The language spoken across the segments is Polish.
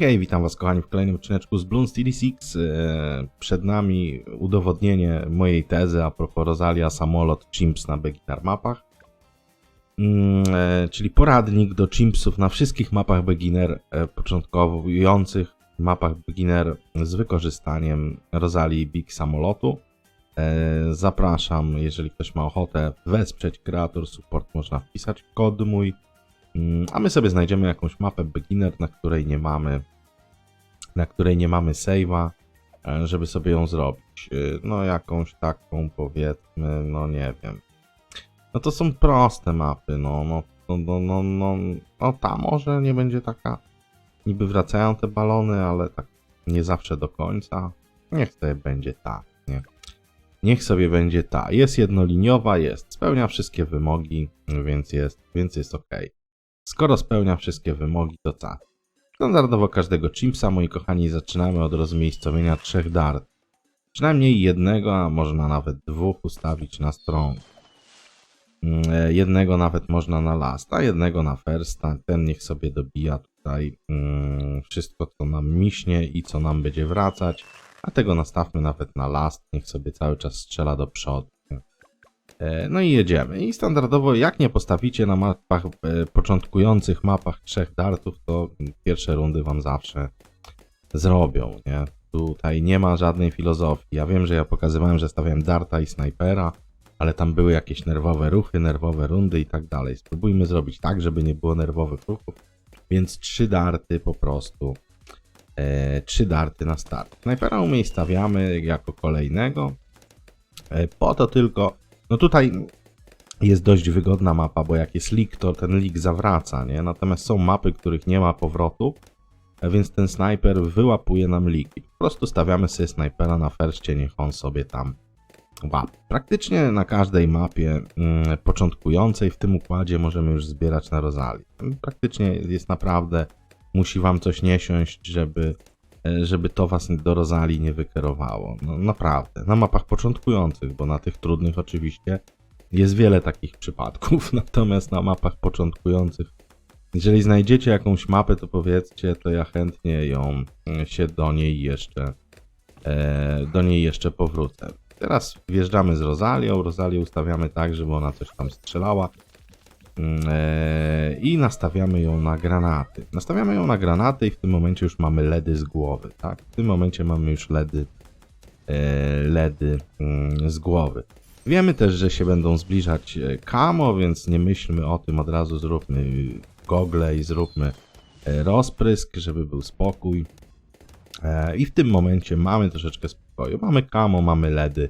Hej, witam was kochani w kolejnym odcineczku z Bloons TD6. E, Przed nami udowodnienie mojej tezy a propos Rosalia, samolot, chimps na beginner mapach. Mm, e, Czyli poradnik do chimpsów na wszystkich mapach beginner e, początkujących, mapach beginner z wykorzystaniem Rosalii Big Samolotu. Zapraszam, jeżeli ktoś ma ochotę wesprzeć Creator Support, można wpisać kod mój. Mm, A my sobie znajdziemy jakąś mapę beginner, na której nie mamy na której nie mamy save'a, e, żeby sobie ją zrobić. E, No jakąś taką powiedzmy, no nie wiem. No to są proste mapy, no, no, no, no, no, no, no ta może nie będzie taka, niby wracają te balony, ale tak nie zawsze do końca. Niech sobie będzie ta, nie. Niech sobie będzie ta. Jest jednoliniowa, jest, spełnia wszystkie wymogi, więc jest, więc jest ok. Skoro spełnia wszystkie wymogi, to tak. Standardowo każdego chimpsa, moi kochani, zaczynamy od rozmiejscowienia trzech dart. Przynajmniej jednego, a można nawet dwóch ustawić na strong. Mm, e, Jednego nawet można na last, a jednego na firsta. Ten niech sobie dobija tutaj mm, wszystko, co nam miśnie i co nam będzie wracać. A tego nastawmy nawet na last, niech sobie cały czas strzela do przodu. E, No i jedziemy. I standardowo, jak nie postawicie na mapach, e, początkujących mapach trzech dartów, to pierwsze rundy wam zawsze zrobią, nie? Tutaj nie ma żadnej filozofii. Ja wiem, że ja pokazywałem, że stawiałem darta i snajpera, ale tam były jakieś nerwowe ruchy, nerwowe rundy i tak dalej. Spróbujmy zrobić tak, żeby nie było nerwowych ruchów. Więc trzy darty po prostu. E, trzy darty na start. Snajpera umiejscawiamy jako kolejnego. E, po to tylko, no tutaj jest dość wygodna mapa, bo jak jest leak, to ten leak zawraca, nie? Natomiast są mapy, których nie ma powrotu, więc ten snajper wyłapuje nam leaki. Po prostu stawiamy sobie snajpera na ferście, niech on sobie tam łapie. Praktycznie na każdej mapie mm, początkującej w tym układzie możemy już zbierać na Rozali. Praktycznie jest naprawdę, musi wam coś nie siąść, żeby, żeby to was do Rozali nie wykierowało. No naprawdę, na mapach początkujących, bo na tych trudnych oczywiście jest wiele takich przypadków, natomiast na mapach początkujących, jeżeli znajdziecie jakąś mapę, to powiedzcie, to ja chętnie ją mm, się do niej jeszcze e, do niej jeszcze powrócę. Teraz wjeżdżamy z Rozalią, Rozalię ustawiamy tak, żeby ona coś tam strzelała e, i nastawiamy ją na granaty. Nastawiamy ją na granaty i w tym momencie już mamy LEDy z głowy, tak? W tym momencie mamy już LEDy e, LEDy mm, z głowy. Wiemy też, że się będą zbliżać e, kamo, więc nie myślmy o tym, od razu zróbmy gogle i zróbmy e, rozprysk, żeby był spokój. E, I w tym momencie mamy troszeczkę spokoju. Mamy kamo, mamy LEDy.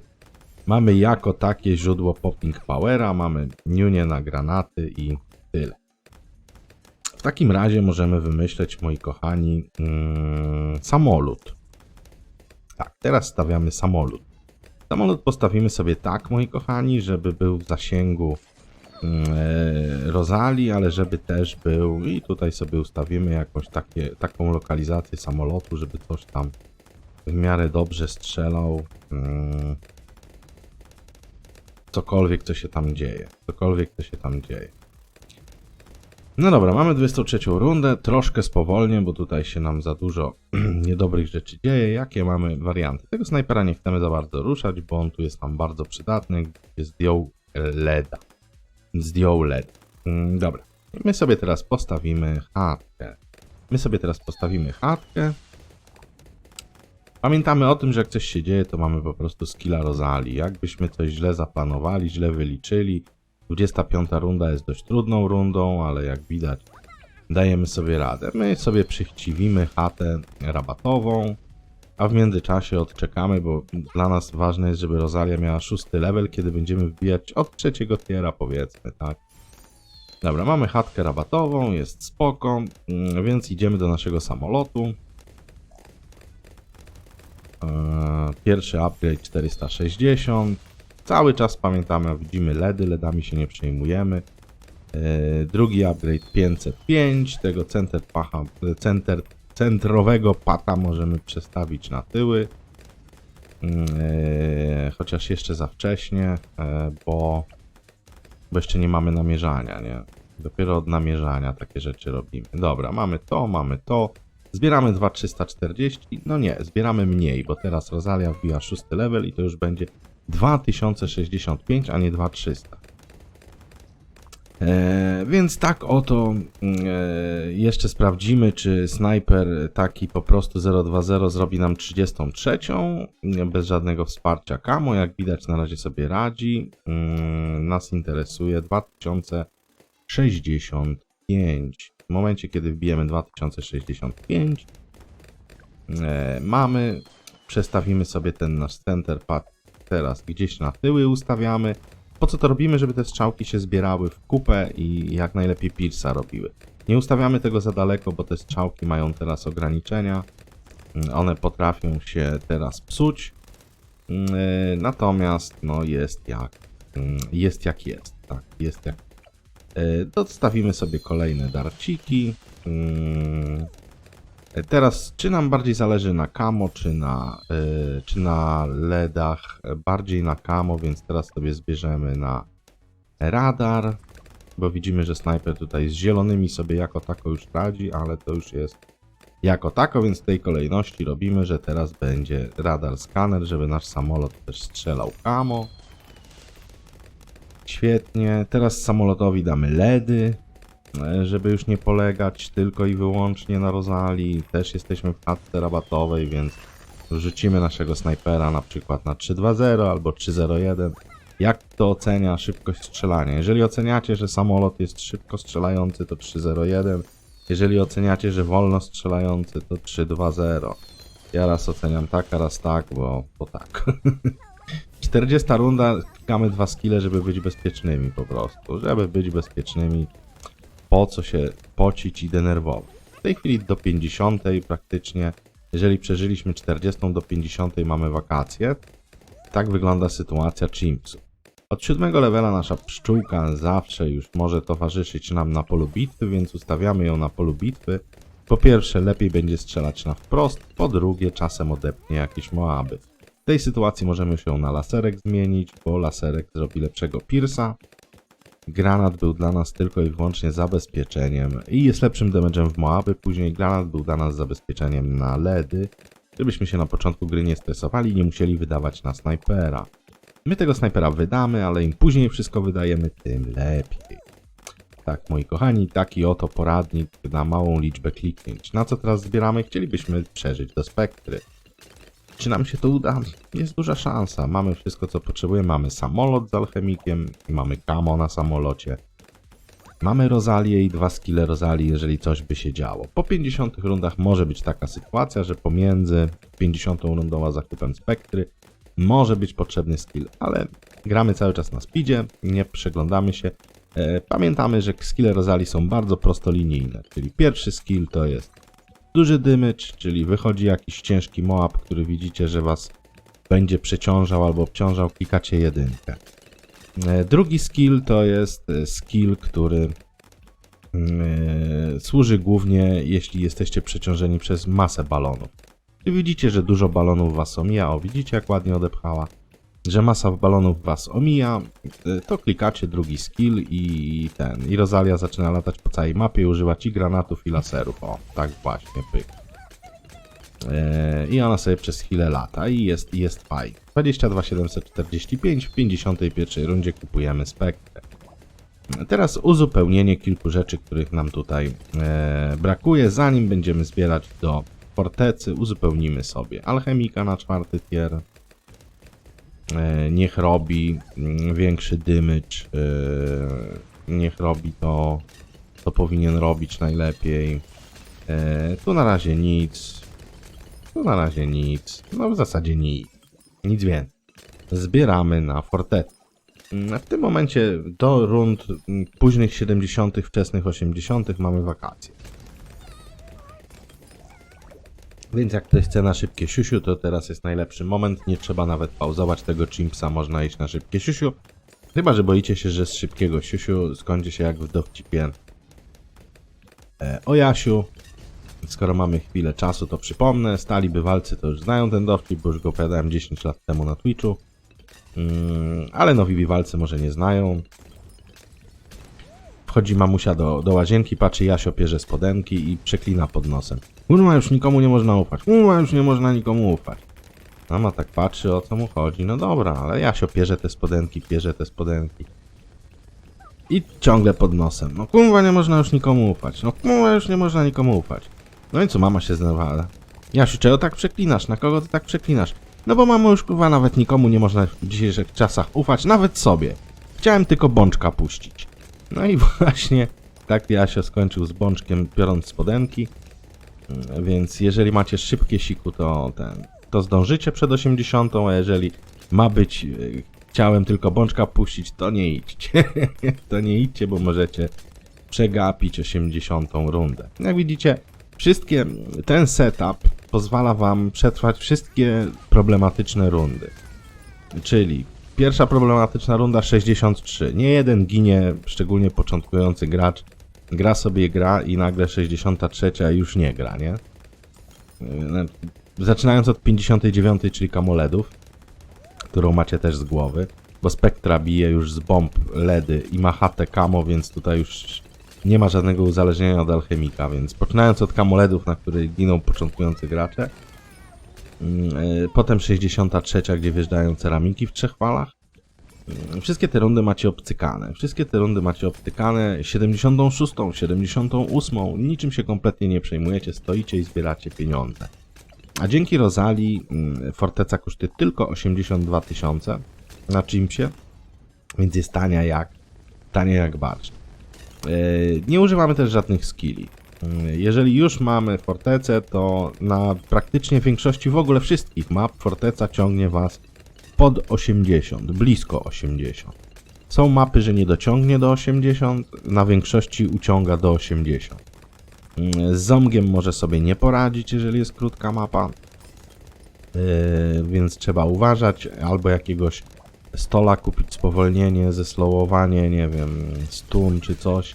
Mamy jako takie źródło popping powera, mamy niunie na granaty i tyle. W takim razie możemy wymyśleć, moi kochani, mm, samolot. Tak, teraz stawiamy samolot. Samolot postawimy sobie tak, moi kochani, żeby był w zasięgu e, Rozali, ale żeby też był i tutaj sobie ustawimy jakąś takie, taką lokalizację samolotu, żeby coś tam w miarę dobrze strzelał. Mm, cokolwiek, co się tam dzieje. Cokolwiek, co się tam dzieje. No dobra, mamy 23 rundę, troszkę spowolnię, bo tutaj się nam za dużo niedobrych rzeczy dzieje. Jakie mamy warianty? Tego snajpera nie chcemy za bardzo ruszać, bo on tu jest nam bardzo przydatny, zdjął LEDa. Zdjął LED. Mm, Dobra, my sobie teraz postawimy chatkę. My sobie teraz postawimy chatkę. Pamiętamy o tym, że jak coś się dzieje, to mamy po prostu skilla Rozali. Jakbyśmy coś źle zaplanowali, źle wyliczyli. 25 runda jest dość trudną rundą, ale jak widać, dajemy sobie radę. My sobie przychciwimy chatę rabatową, a w międzyczasie odczekamy, bo dla nas ważne jest, żeby Rosalia miała szósty level, kiedy będziemy wbijać od trzeciego tiera, powiedzmy, tak? Dobra, mamy chatkę rabatową, jest spoko, mm, więc idziemy do naszego samolotu. Eee, Pierwszy upgrade 460. Cały czas pamiętamy, widzimy LEDy, LEDami się nie przejmujemy. Eee, Drugi upgrade 505. Tego center pacha, center, centrowego pata możemy przestawić na tyły. Eee, Chociaż jeszcze za wcześnie, bo, bo jeszcze nie mamy namierzania, nie? Dopiero od namierzania takie rzeczy robimy. Dobra, mamy to, mamy to. Zbieramy 2340, no nie, zbieramy mniej, bo teraz Rosalia wbiła szósty level i to już będzie 2065, a nie 2300. E, więc tak oto mm, e, jeszcze sprawdzimy, czy snajper taki po prostu 020 zrobi nam 33, mm, bez żadnego wsparcia kamo. Jak widać na razie sobie radzi. Mm, nas interesuje 2065. W momencie, kiedy wbijemy 2065, e, mamy, przestawimy sobie ten nasz center pad teraz gdzieś na tyły ustawiamy. Po co to robimy? Żeby te strzałki się zbierały w kupę i jak najlepiej Pierce'a robiły. Nie ustawiamy tego za daleko, bo te strzałki mają teraz ograniczenia. Mm, One potrafią się teraz psuć. Mm, e, Natomiast no jest jak mm, jest jak jest. Tak, jest jak. E, Dostawimy sobie kolejne darciki. E, Teraz, czy nam bardziej zależy na kamo, czy na, y, czy na LEDach? E, Bardziej na kamo, więc teraz sobie zbierzemy na radar, bo widzimy, że snajper tutaj z zielonymi sobie jako tako już radzi, ale to już jest jako tako, więc w tej kolejności robimy, że teraz będzie radar skaner, żeby nasz samolot też strzelał kamo. Świetnie, teraz samolotowi damy LEDy, e, żeby już nie polegać tylko i wyłącznie na Rozali. Też jesteśmy w chatce rabatowej, więc rzucimy naszego snajpera na przykład na 3.2.0 albo 3.0.1. Jak to ocenia szybkość strzelania? Jeżeli oceniacie, że samolot jest szybko strzelający, to 3.0.1. Jeżeli oceniacie, że wolno strzelający, to 3.2.0. Ja raz oceniam tak, a raz tak, bo, bo tak. 40 runda, klikamy dwa skille, żeby być bezpiecznymi po prostu. Żeby być bezpiecznymi, po co się pocić i denerwować. W tej chwili do 50 praktycznie, jeżeli przeżyliśmy 40 do 50 mamy wakacje. Tak wygląda sytuacja Chimpsów. Od siódmego levela nasza pszczółka zawsze już może towarzyszyć nam na polu bitwy, więc ustawiamy ją na polu bitwy. Po pierwsze, lepiej będzie strzelać na wprost, po drugie, czasem odepnie jakieś Moaby. W tej sytuacji możemy się na laserek zmienić, bo laserek zrobi lepszego Pierce'a. Granat był dla nas tylko i wyłącznie zabezpieczeniem i jest lepszym damage'em w Moaby. Później granat był dla nas zabezpieczeniem na LEDy, żebyśmy się na początku gry nie stresowali nie musieli wydawać na snajpera. My tego snajpera wydamy, ale im później wszystko wydajemy, tym lepiej. Tak, moi kochani, taki oto poradnik na małą liczbę kliknięć. Na co teraz zbieramy? Chcielibyśmy przeżyć do spektry. Czy nam się to uda? Jest duża szansa. Mamy wszystko, co potrzebujemy. Mamy samolot z alchemikiem, mamy kamo na samolocie. Mamy Rozalię i dwa skille Rozalii, jeżeli coś by się działo. Po 50 rundach może być taka sytuacja, że pomiędzy 50 rundą a zakupem spektry może być potrzebny skill, ale gramy cały czas na speedzie, nie przeglądamy się. E, Pamiętamy, że skille Rozali są bardzo prostolinijne, czyli pierwszy skill to jest duży damage, czyli wychodzi jakiś ciężki moab, który widzicie, że was będzie przeciążał albo obciążał, klikacie jedynkę. E, Drugi skill to jest e, skill, który e, służy głównie, jeśli jesteście przeciążeni przez masę balonów. I widzicie, że dużo balonów was omija. O, widzicie, jak ładnie odepchała. Że masa balonów was omija, e, to klikacie drugi skill i ten. I Rosalia zaczyna latać po całej mapie, używać i granatów, i laserów. O, tak właśnie, pyk. E, I ona sobie przez chwilę lata i jest, i jest fajnie. 22745 w 51 rundzie kupujemy spektrę. Teraz uzupełnienie kilku rzeczy, których nam tutaj e, brakuje. Zanim będziemy zbierać do fortecy, uzupełnimy sobie alchemika na czwarty tier. E, niech robi mm, większy dymycz. E, niech robi to, co powinien robić najlepiej. E, tu na razie nic. Tu na razie nic. No w zasadzie nic. Nic więcej. Zbieramy na fortecę. Mm, W tym momencie do rund mm, późnych 70., wczesnych 80. mamy wakacje. Więc jak ktoś chce na szybkie siusiu, to teraz jest najlepszy moment. Nie trzeba nawet pauzować tego chimpsa, można iść na szybkie siusiu. Chyba, że boicie się, że z szybkiego siusiu skończy się jak w dowcipie e, o Jasiu. Skoro mamy chwilę czasu, to przypomnę. Stali bywalcy to już znają ten dowcip, bo już go opowiadałem 10 lat temu na Twitchu. Mm, ale nowi bywalcy może nie znają. Wchodzi mamusia do, do łazienki, patrzy Jasio pierze spodenki i przeklina pod nosem. Kurwa, już nikomu nie można ufać. Kurwa, już nie można nikomu ufać. Mama tak patrzy, o co mu chodzi. No dobra, ale Jasio pierze te spodenki, pierze te spodenki. I ciągle pod nosem. No kurwa, nie można już nikomu ufać. No kurwa, już nie można nikomu ufać. No i co, mama się zdenerwowała. Jasiu, czego tak przeklinasz? Na kogo ty tak przeklinasz? No bo mamo już kurwa nawet nikomu nie można w dzisiejszych czasach ufać, nawet sobie. Chciałem tylko bączka puścić. No i właśnie tak Jasio skończył z bączkiem, biorąc spodenki. Mm, Więc jeżeli macie szybkie siku, to ten, to zdążycie przed 80, a jeżeli ma być y, chciałem tylko bączka puścić, to nie idźcie. to nie idźcie, bo możecie przegapić 80 rundę. Jak widzicie, wszystkie ten setup pozwala wam przetrwać wszystkie problematyczne rundy. Czyli pierwsza problematyczna runda 63. Nie jeden ginie, szczególnie początkujący gracz. Gra sobie gra i nagle 63 już nie gra, nie? Yy, Zaczynając od 59, czyli kamoledów, którą macie też z głowy, bo Spektra bije już z bomb LEDy i ma chatę kamo, więc tutaj już nie ma żadnego uzależnienia od alchemika, więc poczynając od kamoledów, na których giną początkujący gracze, Potem 63, gdzie wjeżdżają ceramiki w trzech falach. Mm, Wszystkie te rundy macie obcykane. Wszystkie te rundy macie obcykane. 76, 78. Niczym się kompletnie nie przejmujecie. Stoicie i zbieracie pieniądze. A dzięki Rozali mm, forteca kosztuje tylko 82 tysiące na Chimsie. Więc jest tania jak, tania jak barszcz. E, Nie używamy też żadnych skilli. Jeżeli już mamy fortecę, to na praktycznie większości w ogóle wszystkich map forteca ciągnie was pod 80, blisko 80. Są mapy, że nie dociągnie do 80, na większości uciąga do 80. Mm, Z zomgiem może sobie nie poradzić, jeżeli jest krótka mapa, Yy, więc trzeba uważać, albo jakiegoś stola kupić spowolnienie, zeslowowanie, nie wiem, stun czy coś.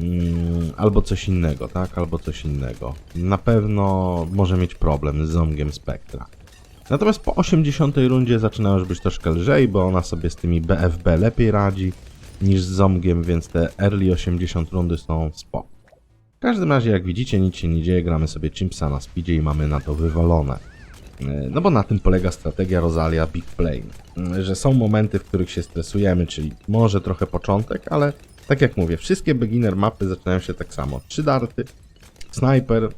Mm, albo coś innego, tak? Albo coś innego. Na pewno może mieć problem z zomgiem Spektra. Natomiast po 80 rundzie zaczyna już być troszkę lżej, bo ona sobie z tymi BFB lepiej radzi niż z zomgiem, więc te early 80 rundy są spoko. W każdym razie, jak widzicie, nic się nie dzieje, gramy sobie Chimpsa na speedzie i mamy na to wywalone. E, No bo na tym polega strategia Rosalia Big Play. Mm, Że są momenty, w których się stresujemy, czyli może trochę początek, ale tak jak mówię, wszystkie beginner mapy zaczynają się tak samo. Trzy darty, Sniper,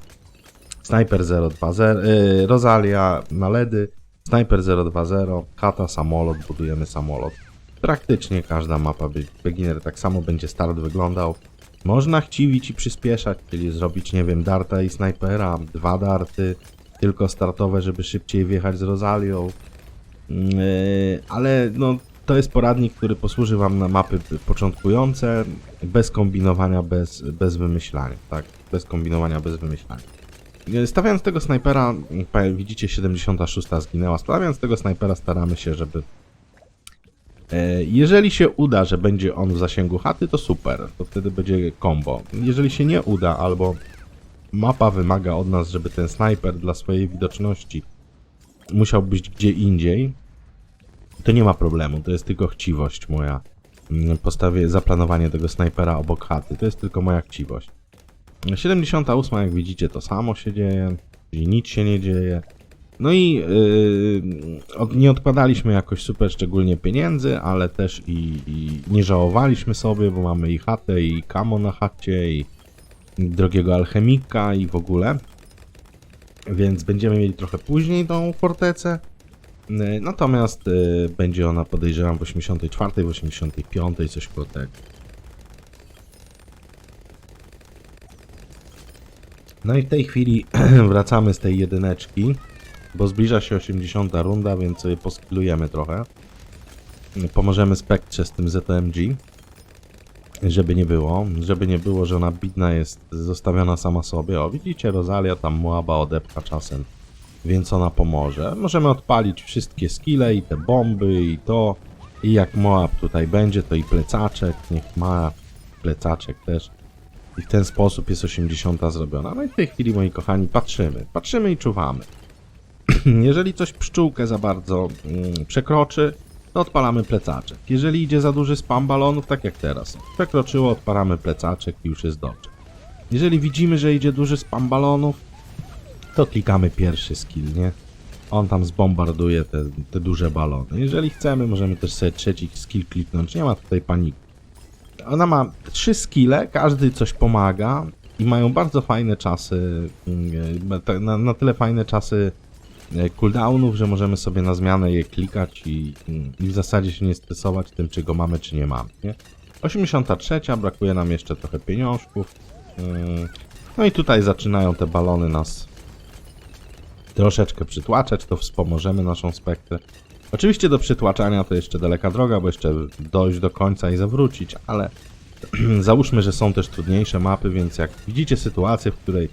Sniper 020, yy, Rosalia na LEDy, Sniper 020, Kata, samolot, budujemy samolot. Praktycznie każda mapa be- beginner tak samo będzie start wyglądał. Można chciwić i przyspieszać, czyli zrobić, nie wiem, darta i snajpera, dwa darty, tylko startowe, żeby szybciej wjechać z Rosalią. Yy, ale no, to jest poradnik, który posłuży Wam na mapy początkujące, bez kombinowania, bez, bez wymyślania, tak? Bez kombinowania, bez wymyślania. Yy, Stawiając tego snajpera, pa- widzicie 76 zginęła, stawiając tego snajpera staramy się, żeby E, Jeżeli się uda, że będzie on w zasięgu chaty, to super, to wtedy będzie combo. Jeżeli się nie uda, albo mapa wymaga od nas, żeby ten snajper dla swojej widoczności musiał być gdzie indziej, to nie ma problemu, to jest tylko chciwość moja. Mm, Postawię zaplanowanie tego snajpera obok chaty, to jest tylko moja chciwość. 78, jak widzicie, to samo się dzieje, czyli nic się nie dzieje. No i yy, nie odkładaliśmy jakoś super szczególnie pieniędzy, ale też i, i nie żałowaliśmy sobie, bo mamy i chatę, i kamo na chacie, i drogiego alchemika, i w ogóle. Więc będziemy mieli trochę później tą fortecę. Yy, Natomiast yy, będzie ona podejrzewam w 84, w 85, coś koło tego. No i w tej chwili wracamy z tej jedyneczki, bo zbliża się 80 runda, więc sobie poskilujemy trochę. Pomożemy Spektrze z tym ZMG, żeby nie było, żeby nie było, że ona bidna jest zostawiona sama sobie. O, widzicie, Rosalia tam Moaba odepcha czasem, więc ona pomoże. Możemy odpalić wszystkie skille i te bomby i to. I jak Moab tutaj będzie, to i plecaczek, niech ma plecaczek też. I w ten sposób jest 80 zrobiona. No i w tej chwili, moi kochani, patrzymy. Patrzymy i czuwamy. Jeżeli coś pszczółkę za bardzo mm, przekroczy, to odpalamy plecaczek. Jeżeli idzie za duży spam balonów, tak jak teraz, przekroczyło, odpalamy plecaczek i już jest dobrze. Jeżeli widzimy, że idzie duży spam balonów, to klikamy pierwszy skill, nie? On tam zbombarduje te, te duże balony. Jeżeli chcemy, możemy też sobie trzeci skill kliknąć. Nie ma tutaj paniki. Ona ma trzy skille, każdy coś pomaga i mają bardzo fajne czasy, mm, e, na, na tyle fajne czasy e, cooldownów, że możemy sobie na zmianę je klikać i, i w zasadzie się nie stresować tym, czy go mamy, czy nie mamy. Nie? 83, brakuje nam jeszcze trochę pieniążków. Yy, No i tutaj zaczynają te balony nas troszeczkę przytłaczać, to wspomożemy naszą spektrę. Oczywiście do przytłaczania to jeszcze daleka droga, bo jeszcze dojść do końca i zawrócić, ale załóżmy, że są też trudniejsze mapy, więc jak widzicie sytuację, w której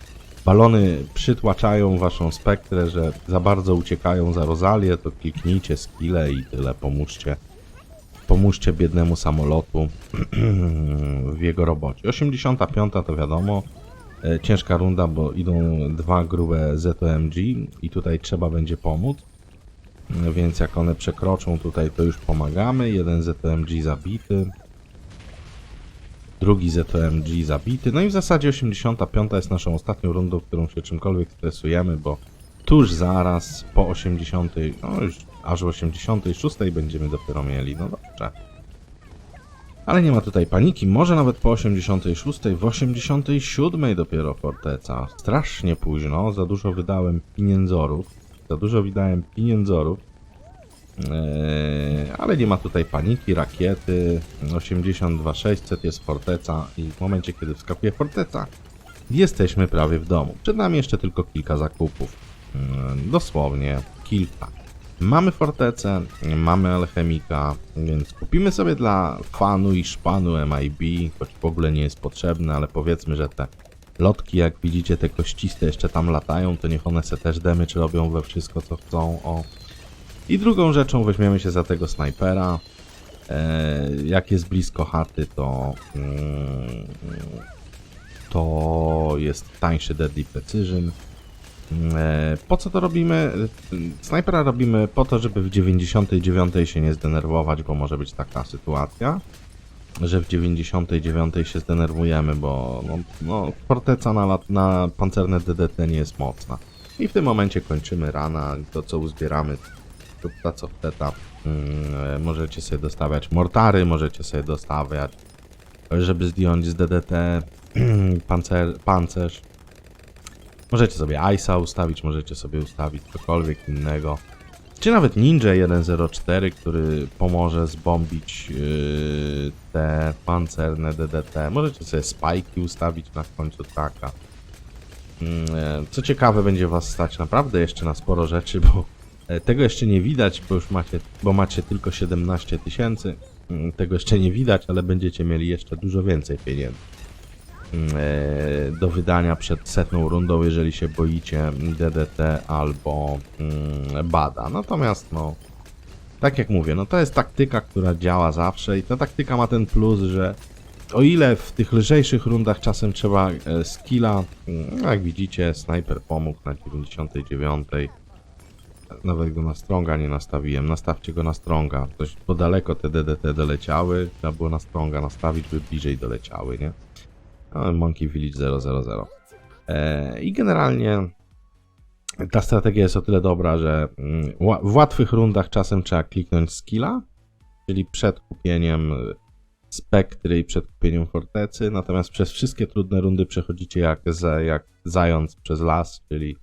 balony przytłaczają waszą spektrę, że za bardzo uciekają za Rozalię, to kliknijcie skille i tyle, pomóżcie. Pomóżcie biednemu samolotu w jego robocie. 85 to wiadomo, ciężka runda, bo idą dwa grube ZOMG i tutaj trzeba będzie pomóc. No Więc jak one przekroczą tutaj, to już pomagamy. Jeden ZOMG zabity. Drugi ZOMG zabity. No i w zasadzie 85 jest naszą ostatnią rundą, w którą się czymkolwiek stresujemy, bo tuż zaraz po 80, no już aż w 86 będziemy dopiero mieli. No dobrze. Ale nie ma tutaj paniki. Może nawet po 86, w 87 dopiero forteca. Strasznie późno, za dużo wydałem pieniędzorów. Za dużo wydałem pieniędzorów. Eee, ale nie ma tutaj paniki, rakiety. 82600 jest forteca i w momencie, kiedy wskakuje forteca, jesteśmy prawie w domu. Przed nami jeszcze tylko kilka zakupów. Eee, dosłownie kilka. Mamy fortecę, mamy alchemika, więc kupimy sobie dla fanu i szpanu MIB, choć w ogóle nie jest potrzebne, ale powiedzmy, że te lotki, jak widzicie, te kościste jeszcze tam latają, to niech one se też damage robią we wszystko, co chcą. O. I drugą rzeczą weźmiemy się za tego snajpera. E, jak jest blisko chaty, to mm, to jest tańszy Deadly Precision. E, Po co to robimy? Snajpera robimy po to, żeby w 99 się nie zdenerwować, bo może być taka sytuacja, że w 99 się zdenerwujemy, bo no, no, forteca na, na pancerne DDT nie jest mocna. I w tym momencie kończymy rana, to co uzbieramy, to ta co wteta. Mm, możecie sobie dostawiać mortary, możecie sobie dostawiać, żeby zdjąć z DDT pancer, pancerz. Możecie sobie Ice'a ustawić, możecie sobie ustawić cokolwiek innego. Czy nawet Ninja 104, który pomoże zbombić yy, te pancerne DDT. Możecie sobie spajki ustawić na końcu traka. E, Co ciekawe, będzie was stać naprawdę jeszcze na sporo rzeczy, bo e, tego jeszcze nie widać, bo już macie, bo macie tylko 17 tysięcy. Mm, Tego jeszcze nie widać, ale będziecie mieli jeszcze dużo więcej pieniędzy do wydania przed setną rundą, jeżeli się boicie DDT albo mm, Bada. Natomiast no, tak jak mówię, no to jest taktyka, która działa zawsze i ta taktyka ma ten plus, że o ile w tych lżejszych rundach czasem trzeba e, skilla, mm, jak widzicie, snajper pomógł na 99. Nawet go na stronga nie nastawiłem. Nastawcie go na stronga. Dość bo daleko te DDT doleciały. Trzeba było na stronga nastawić, by bliżej doleciały, nie? Monkey Village 000. E, I generalnie ta strategia jest o tyle dobra, że mm, w łatwych rundach czasem trzeba kliknąć skilla, czyli przed kupieniem spektry i przed kupieniem fortecy, natomiast przez wszystkie trudne rundy przechodzicie jak, jak zając przez las, czyli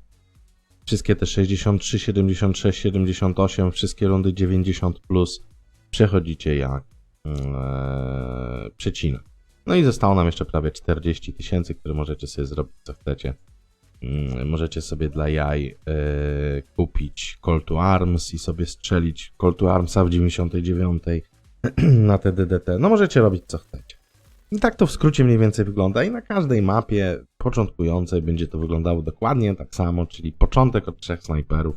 wszystkie te 63, 76, 78, wszystkie rundy 90 plus przechodzicie jak mm, e, przecinek. No i zostało nam jeszcze prawie 40 tysięcy, które możecie sobie zrobić co chcecie. Mm, Możecie sobie dla jaj e, kupić Call to Arms i sobie strzelić Call to Armsa w 99 na te DDT. No możecie robić co chcecie. I tak to w skrócie mniej więcej wygląda i na każdej mapie początkującej będzie to wyglądało dokładnie tak samo, czyli początek od trzech snajperów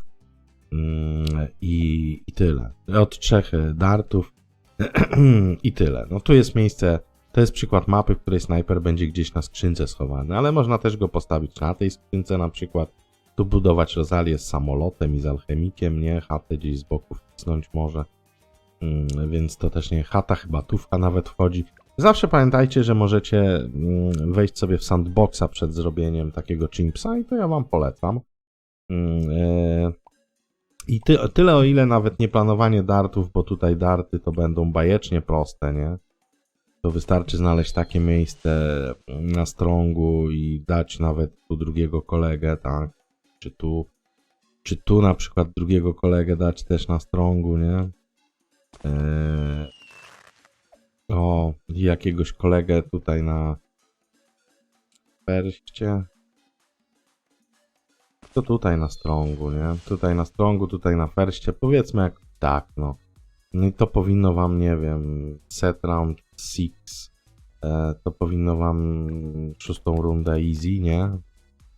mm, i, i tyle. Od trzech dartów i tyle. No tu jest miejsce, to jest przykład mapy, w której snajper będzie gdzieś na skrzynce schowany, ale można też go postawić na tej skrzynce na przykład. Tu budować rozalię z samolotem i z alchemikiem, nie? Chatę gdzieś z boku wcisnąć może. Mm, Więc to też nie chata, chyba tówka nawet wchodzi. Zawsze pamiętajcie, że możecie mm, wejść sobie w sandboxa przed zrobieniem takiego chimpsa i to ja wam polecam. Mm, e, I ty, tyle o ile nawet nie planowanie dartów, bo tutaj darty to będą bajecznie proste, nie? To wystarczy znaleźć takie miejsce na strongu i dać nawet tu drugiego kolegę, tak? Czy tu, czy tu na przykład drugiego kolegę dać też na strongu, nie? Eee, o, jakiegoś kolegę tutaj na perście. To tutaj na strongu, nie? Tutaj na strongu, tutaj na ferście. Powiedzmy jak tak, no. No i to powinno wam, nie wiem, set round 6. E, to powinno wam szóstą rundę easy, nie?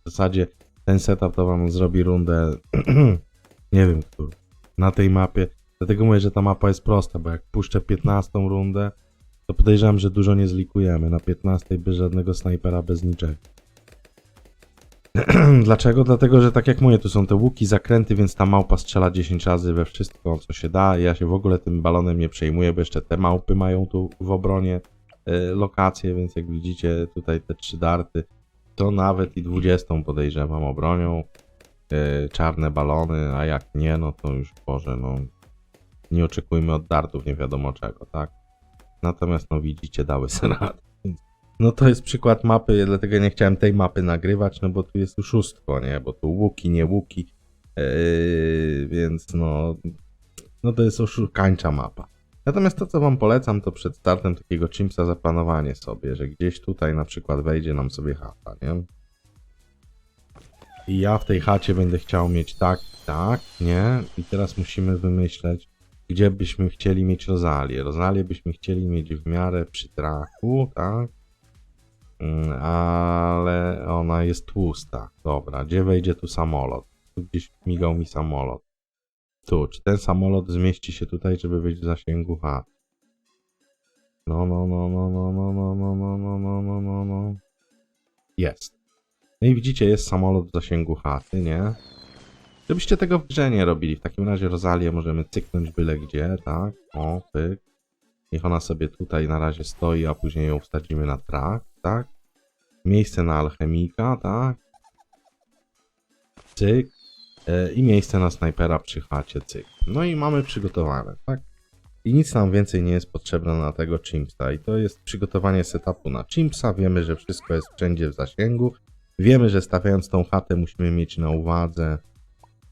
W zasadzie ten setup to wam zrobi rundę, nie wiem, którą. Na tej mapie. Dlatego mówię, że ta mapa jest prosta, bo jak puszczę 15 rundę, to podejrzewam, że dużo nie zlikujemy. Na 15 bez żadnego snajpera, bez niczego. Dlaczego? Dlatego, że tak jak mówię, tu są te łuki, zakręty, więc ta małpa strzela 10 razy we wszystko, co się da. Ja się w ogóle tym balonem nie przejmuję, bo jeszcze te małpy mają tu w obronie y, lokacje, więc jak widzicie tutaj te trzy darty, to nawet i 20 podejrzewam obronią. Y, czarne balony, a jak nie, no to już Boże, no nie oczekujmy od dartów nie wiadomo czego, tak? Natomiast no widzicie, dały. Więc, No to jest przykład mapy, dlatego nie chciałem tej mapy nagrywać, no bo tu jest oszustwo, nie? Bo tu łuki, nie łuki, yy, więc no, no to jest oszukańcza mapa. Natomiast to, co wam polecam, to przed startem takiego chimpsa zaplanowanie sobie, że gdzieś tutaj na przykład wejdzie nam sobie chata, nie? I ja w tej chacie będę chciał mieć tak, tak, nie? I teraz musimy wymyśleć, gdzie byśmy chcieli mieć Rozalię. Rozalię byśmy chcieli mieć w miarę przy traku, tak? Mm, Ale ona jest tłusta. Dobra, gdzie wejdzie tu samolot? Tu gdzieś migał mi samolot. Tu, czy ten samolot zmieści się tutaj, żeby wyjść w zasięgu chat? No, no, no, no, no, no, no, no, no, no, no, no, no, no. Jest. No i widzicie, jest samolot w zasięgu chaty, nie? Żebyście tego w grze nie robili. W takim razie Rozalię możemy cyknąć byle gdzie, tak? O, pyk. Niech ona sobie tutaj na razie stoi, a później ją wsadzimy na trak, tak? Miejsce na alchemika, tak? Cyk. E, I miejsce na snajpera przy chacie, cyk. No i mamy przygotowane, tak? I nic nam więcej nie jest potrzebne na tego chimpsa. I to jest przygotowanie setupu na chimpsa. Wiemy, że wszystko jest wszędzie w zasięgu. Wiemy, że stawiając tą chatę musimy mieć na uwadze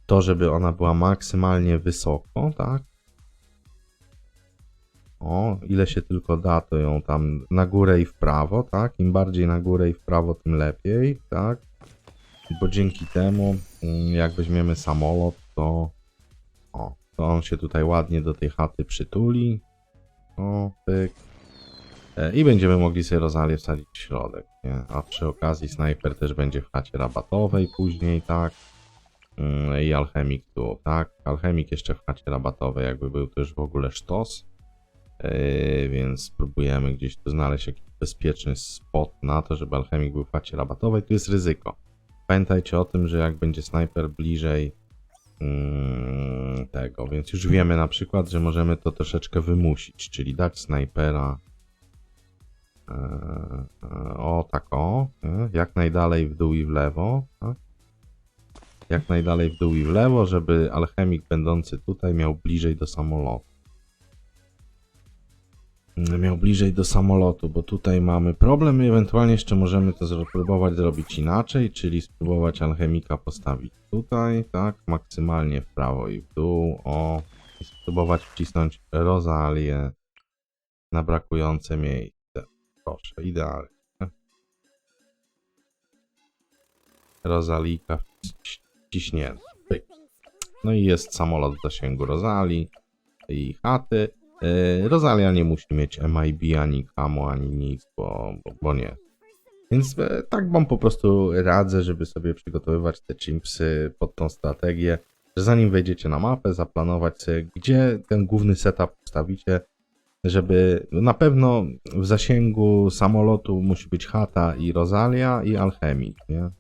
to, żeby ona była maksymalnie wysoko, tak? O, ile się tylko da, to ją tam na górę i w prawo, tak? Im bardziej na górę i w prawo, tym lepiej, tak? Bo dzięki temu, mm, jak weźmiemy samolot, to o, to on się tutaj ładnie do tej chaty przytuli. O, pyk. E, I będziemy mogli sobie Rozalię wsadzić w środek, nie? A przy okazji snajper też będzie w chacie rabatowej później, tak? Mm, i alchemik tu, tak? Alchemik jeszcze w chacie rabatowej, jakby był też w ogóle sztos. Yy, więc spróbujemy gdzieś tu znaleźć jakiś bezpieczny spot na to, żeby alchemik był w chacie rabatowej. Tu jest ryzyko. Pamiętajcie o tym, że jak będzie snajper bliżej mm, tego, więc już wiemy na przykład, że możemy to troszeczkę wymusić, czyli dać snajpera yy, o tak o, jak najdalej w dół i w lewo, tak? jak najdalej w dół i w lewo, żeby alchemik będący tutaj miał bliżej do samolotu. Miał bliżej do samolotu, bo tutaj mamy problem i ewentualnie jeszcze możemy to zro- próbować zrobić inaczej, czyli spróbować alchemika postawić tutaj, tak, maksymalnie w prawo i w dół, o, i spróbować wcisnąć rozalię na brakujące miejsce. Proszę, idealnie. Rozalika wciśnięta. No i jest samolot w zasięgu Rozali i chaty. Yy, Rosalia nie musi mieć MIB, ani camo, ani nic, bo, bo, bo nie. Więc e, tak wam po prostu radzę, żeby sobie przygotowywać te chimpsy pod tą strategię, że zanim wejdziecie na mapę, zaplanować sobie, gdzie ten główny setup ustawicie, żeby na pewno w zasięgu samolotu musi być chata i Rosalia i alchemik, nie?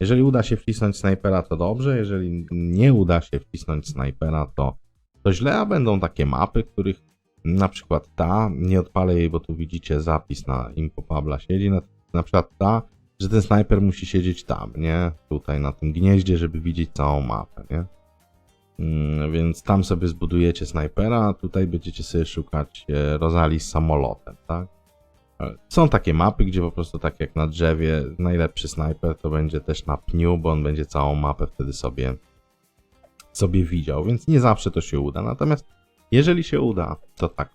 Jeżeli uda się wcisnąć snajpera, to dobrze. Jeżeli nie uda się wcisnąć snajpera, to to źle, a będą takie mapy, których na przykład ta, nie odpalę jej, bo tu widzicie zapis na Impopabla siedzi, na, na przykład ta, że ten snajper musi siedzieć tam, nie? Tutaj na tym gnieździe, żeby widzieć całą mapę, nie? Mm, więc tam sobie zbudujecie snajpera, a tutaj będziecie sobie szukać e, Rozali z samolotem, tak? E, Są takie mapy, gdzie po prostu tak jak na drzewie, najlepszy snajper to będzie też na pniu, bo on będzie całą mapę wtedy sobie, sobie widział, więc nie zawsze to się uda. Natomiast jeżeli się uda, to tak.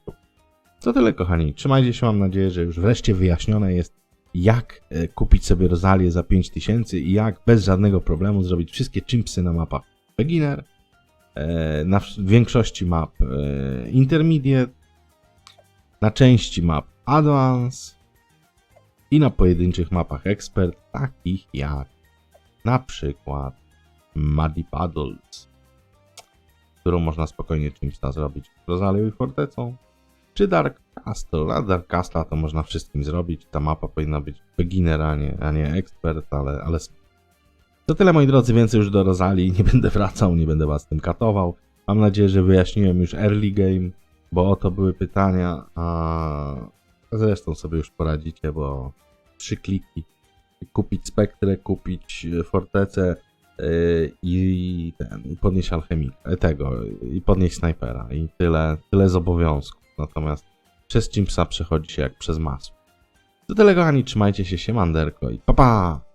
To tyle, kochani. Trzymajcie się, mam nadzieję, że już wreszcie wyjaśnione jest, jak e, kupić sobie Rozalię za 5000 i jak bez żadnego problemu zrobić wszystkie chimpsy na mapach beginner, e, na większości map e, intermediate, na części map advance i na pojedynczych mapach expert, takich jak na przykład Muddy Puddles, którą można spokojnie chimpsa zrobić Rozalią i Fortecą, czy Dark Castle. A Dark Castle to można wszystkim zrobić. Ta mapa powinna być beginner, a nie, a nie expert, ale, ale to tyle moi drodzy, więcej już do Rozalii nie będę wracał, nie będę was tym katował. Mam nadzieję, że wyjaśniłem już early game, bo o to były pytania, a zresztą sobie już poradzicie, bo trzy kliki. Kupić Spektrę, kupić e, Fortecę i ten, podnieść alchemika, e, tego, i podnieść snajpera i tyle, tyle z obowiązków. Natomiast przez Chimpsa przechodzi się jak przez masło. Do tyle kochani, trzymajcie się, siemanderko i pa pa!